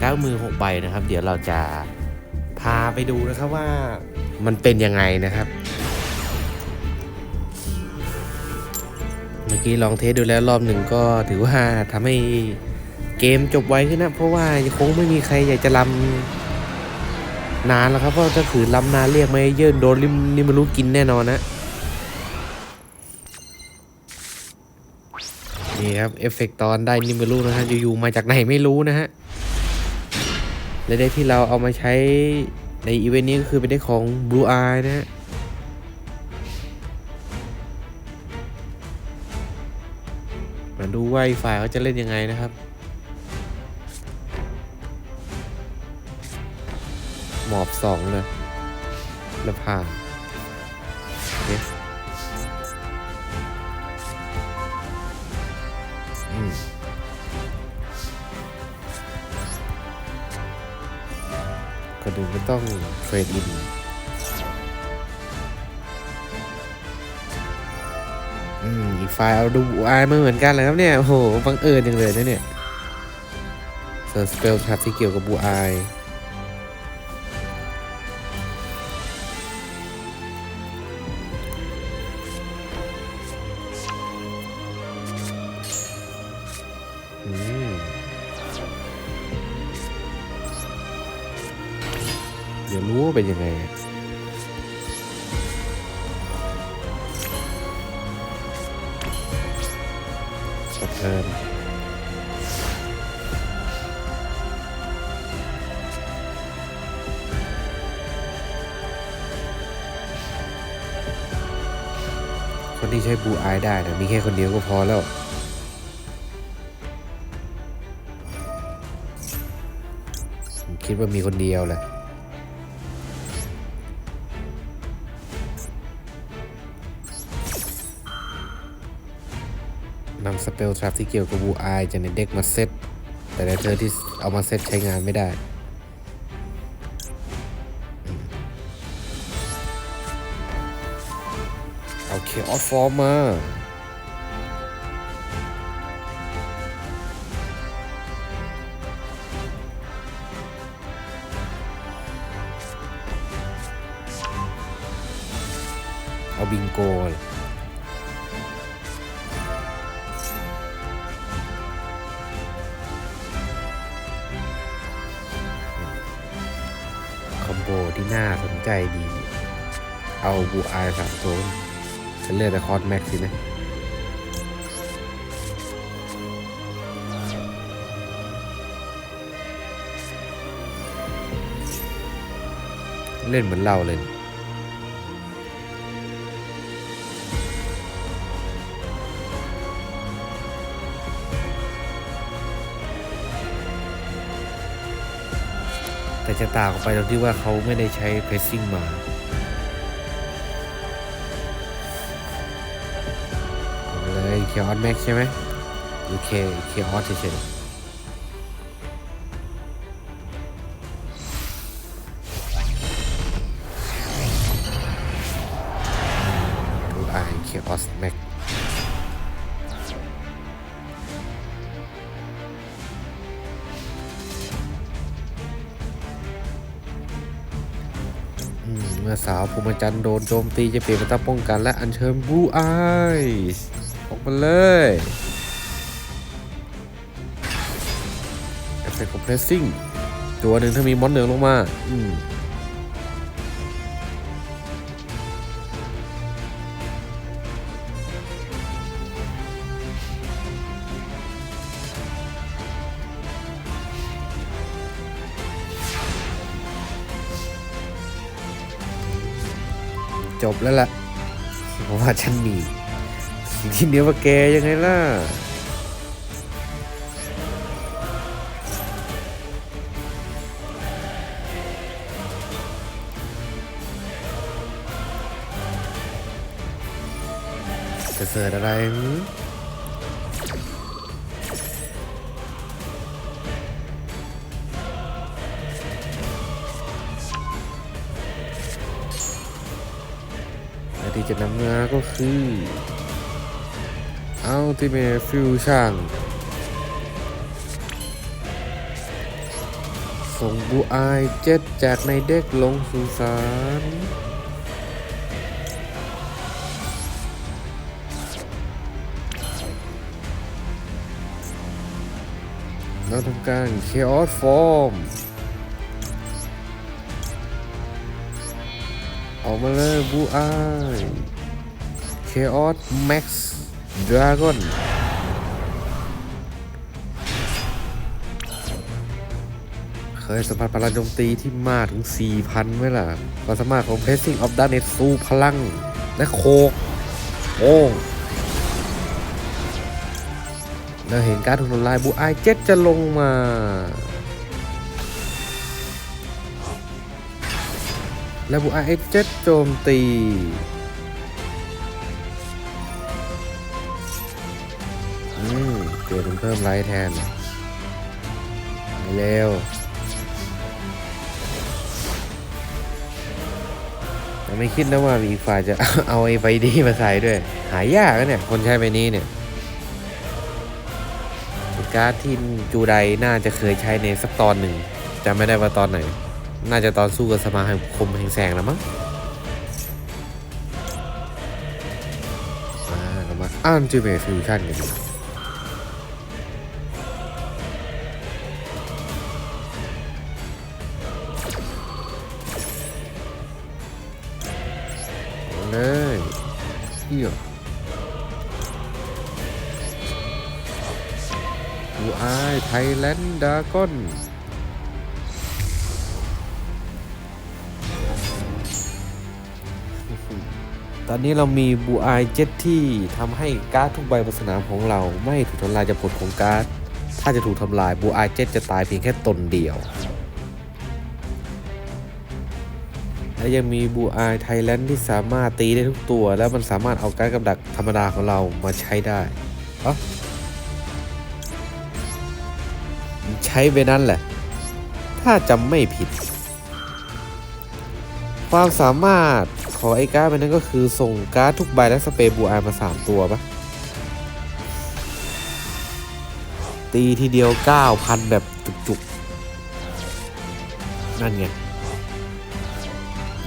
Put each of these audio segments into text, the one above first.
เก้ามือหกใบนะครับ เดี๋ยวเราจะพาไปดูนะครับว่ามันเป็นยังไงนะครับ เมื่อกี้ลองเทสดูแล้วรอบหนึ่งก็ถือว่าทำให้เกมจบไวขึ้นนะ เพราะว่าคงไม่มีใครอยากจะลำนานแล้วครับ เพราะถ้าขืนลำนานเรียกไม่เยอะโดนริมริมารุกินแน่นอนนะนี่ครับเอฟเฟกต์ตอนได้นิมารุนะฮะอยู่ๆมาจากไหนไม่รู้นะฮะ และเด็กที่เราเอามาใช้ในอีเวนต์นี้ก็คือเป็นได้ของ Blue Eye นะฮะมาดูว่าอีกฝ่ายเขาจะเล่นยังไงนะครับหมอบสองเลยแล้วผ่าน ก็ดูไม่ต้องเทรดอินอืมอีกไฟล์เอาดูอายมาเหมือนกันเลยครับเนี่ย โอ้โห บังเอิญจังเลยนะเนี่ยเซอร์สเปลครับที่เกี่ยวกับบูอาย เดี๋ยวรู้ว่าเป็นยังไงสะเทินคนที่ใช้บูอายได้นะมีแค่คนเดียวก็พอแล้วผมคิดว่ามีคนเดียวแหละ นำสเปลทรัพที่เกี่ยวกับบูอายจากในเด็กมาเซต แต่ในเธอที่เอามาเซตใช้งานไม่ได้เอาเคออฟฟอร์มมาเอาบิงโกเลย น่าสนใจดี เอาบูอายสามโซนฉันเลือกแต่คอร์สแม็กซ์สินะเล่นเหมือนเราเลย จะต่างออกไปตรงที่ว่าเขาไม่ได้ใช้เพรสซิ่งมาเลยเคียร์ออสแม็กใช่ไหมโอเคเคียร์ออสเฉยๆ สาวภูมิจันทร์โดนโจมตีจะเปลี่ยนเป็นตาป้องกันและอัญเชิญบูไอออกมาเลยเอฟเฟกต์ของเพรสซิ่งตัวหนึ่งถ้ามีมอนเหนืองลงมา อืม จบแล้วล่ะเพราะว่าฉันมีสิ่งที่เหนียวกว่าแกยังไงล่ะจะเสิร์อะไร ที่จะนำมาก็คือ Ultimate Fusion ส่งบูอายเจ็ดจากในเด็กลงสู่สารเราทำการ Chaos Form ออกมาเลยบูอาย Chaos Max Dragon เคยสัมผัสพลังโจมตีที่มากถึง 4,000ไหมล่ะความสามารถของ Pressing of Darkness สู้พลัง และโคกโอ้งแล้วเห็นการถูกทำลายบูอายเจ็ดจะลงมา และบูอายเจ็ดโจมตี อืมเปลี่ยนเป็นเพิ่มไลท์แทนเร็วแต่ไม่คิดนะว่ามีอีกฝ่ายจะเอาไอ้ใบนี้มาใส่ด้วย หายากนะเนี่ย คนใช้ใบนี้เนี่ยการ์ดที่จูไดน่าจะเคยใช้ในสักตอนหนึ่งจำไม่ได้ว่าตอนไหน น่าจะตอนสู้กับสมาคมแห่งแสงแล้วมั้งมาเรามาอันจิเมฟิวชั่นกันดีเอาเลยเฮียดูอายไทยแลนด์ดากอน ตอนนี้เรามีบูอายเจ็ตที่ทำให้การ์ดทุกใบบนสนามของเรา ไม่ถูกทำลายจากผลของการ์ด ถ้าจะถูกทำลายบูอายเจ็ตจะตายเพียงแค่ตนเดียว และยังมีบูอายไทยแลนด์ที่สามารถตีได้ทุกตัว แล้วมันสามารถเอาการ์ดกับดักธรรมดาของเรามาใช้ได้เอ๋อใช้ไปนั่นแหละ ถ้าจำไม่ผิด ความสามารถ ของไอ้การ์ดมันนั้นก็คือส่งการ์ดทุกใบและสเปรย์บูอายมา 3 ตัวปะตีทีเดียว 9,000 แบบจุกๆ นั่นไง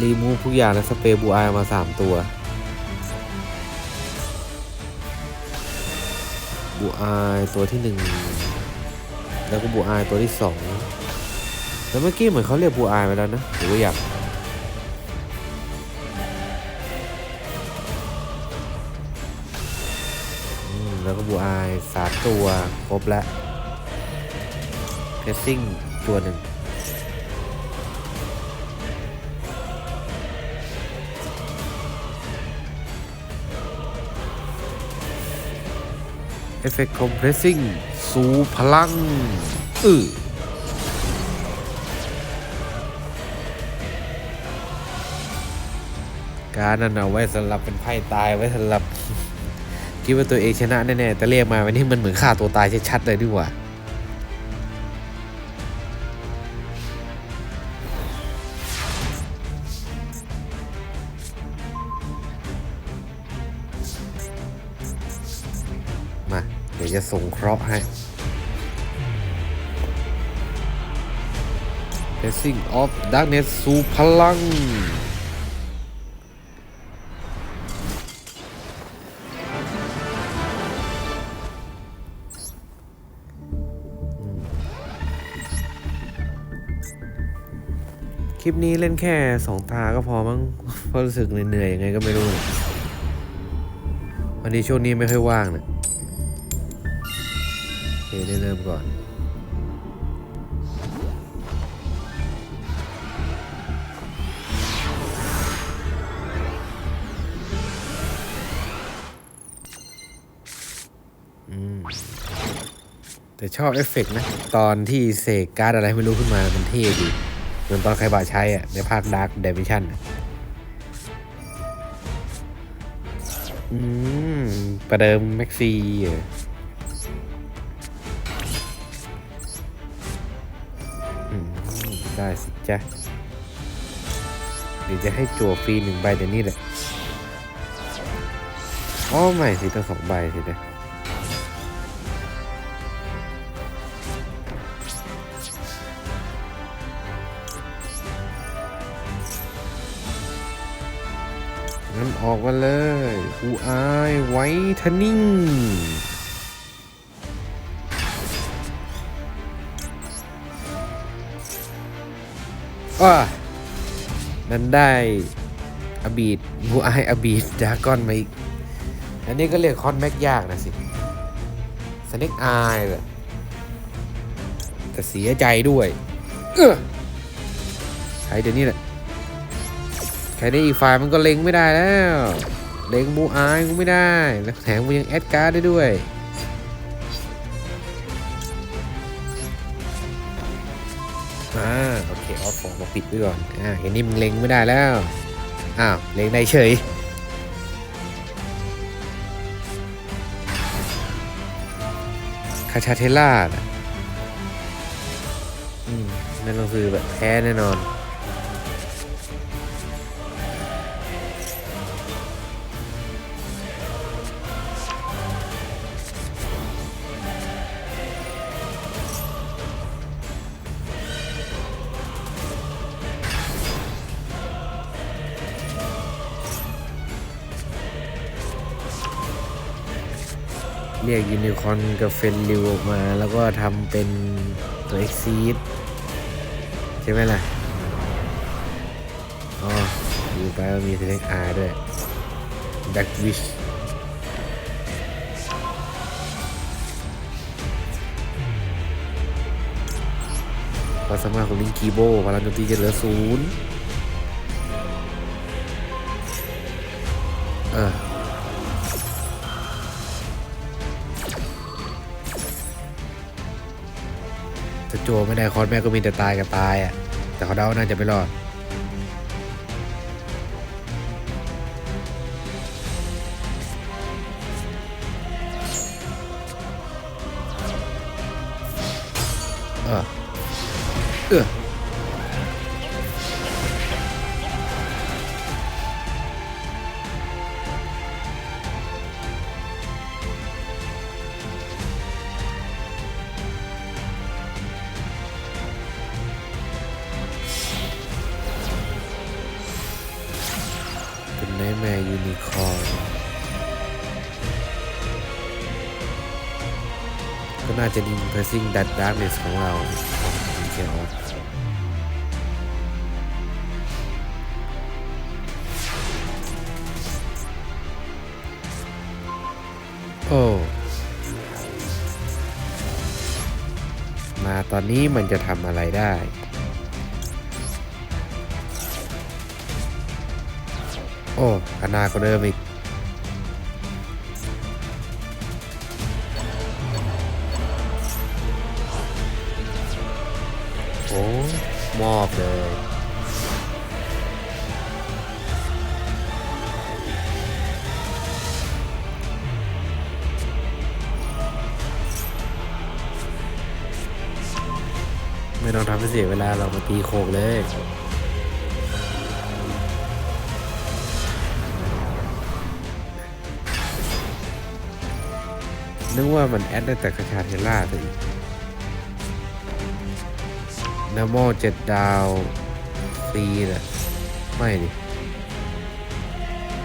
รีมูฟทุกอย่างและสเปรย์บูอายมา 3 ตัวบูอายตัวที่ 1 แล้วก็บูอายตัวที่ 2 แล้วเมื่อกี้เหมือนเขาเรียกบูอายไปแล้วนะหรือว่าอยาก แล้วก็บูอายสามตัวครบแล้วเพสซิ่งตัวหนึ่งเอฟเฟกต์คอมเพรสซิ่งสูพลัง อือการนั้นเอาไว้สำหรับเป็นไพ่ตายไว้สำหรับ คิดว่าตัวเองชนะแน่ๆแต่เรียกมาวันนี้มันเหมือนฆ่าตัวตายชัดๆเลยดีกว่ามาเดี๋ยวจะส่งเคราะห์ให้ Passing of Darkness สู่พลัง คลิปนี้เล่นแค่สองตาก็พอมั้งเพราะรู้สึกเหนื่อยยังไงก็ไม่รู้วันนี้ช่วงนี้ไม่ค่อยว่างเนี่ยโอเคได้เริ่มก่อนแต่ชอบเอฟเฟกต์นะ ตอนที่เสกการ์ดอะไรไม่รู้ขึ้นมามันเท่ดี มือนตอนใครบาใช้อะในภาคดาร์ d เดวิชั่นอืม ประเดิมแม็กซี่อะอืมได้สิจ๊ะเดี๋ยวจะให้จั่วฟรีหนึ่งใบเดี๋ยวนี้แหละอ๋อไม่สิต้องสองใบสิเด้อ งั้นออกมาเลยอูอายไว้ทนิ่งว่านั้นได้อบีดบูอายอบีดดากอนมาอีก อันนี้ก็เรียกคอนแม็กยากนะสิสเน็กอายเลยแต่เสียใจด้วย เออใช้เดี๋ยวนี้แหละ ใช้ได้อีกฝ่ายมันก็เล็งไม่ได้แล้ว เล็งบูอายกูไม่ได้ แล้วแถมมันยังแอดการ์ดได้ด้วยอ่าโอเคเอาของมาปิดไว้ก่อนอ่าเห็นนี่มึงเล็งไม่ได้แล้วอ้าวเล็งได้เฉยคาชาเทล่าน่ะอืมนั่นก็คือแบบแพ้แน่นอน เรียกยูนิคอนกับเฟนริวออกมา แล้วก็ทำเป็นตัวเอ็กซีดใช่ไหมล่ะ อ๋อดูไปว่ามีเทเลอาร์ด้วยแบ็กวิชความสามารถของลิงคีโบพลังโจมตีจะเหลือศูนย์ จไม่ได้คอสแม่ก็มีแต่ตายกับตายอะ แต่เขาเดาน่าจะไม่รอด เออเออ นไนแมร์ยูนิคอร์ก็น่าจะดินเพรสซิ่งดัดดาร์กเนสของเราของเคียวโอ้มาตอนนี้มันจะทำอะไรได้ อ้อนาก็เดิมอีกโอ้มอบเลยไม่ต้องทำให้เสียเวลาเรามาตีโคกเลย นึกว่ามันแอดได้แต่คาชาเทล่าสินาโมเจ็ดดาวซีน่ะไม่ดิ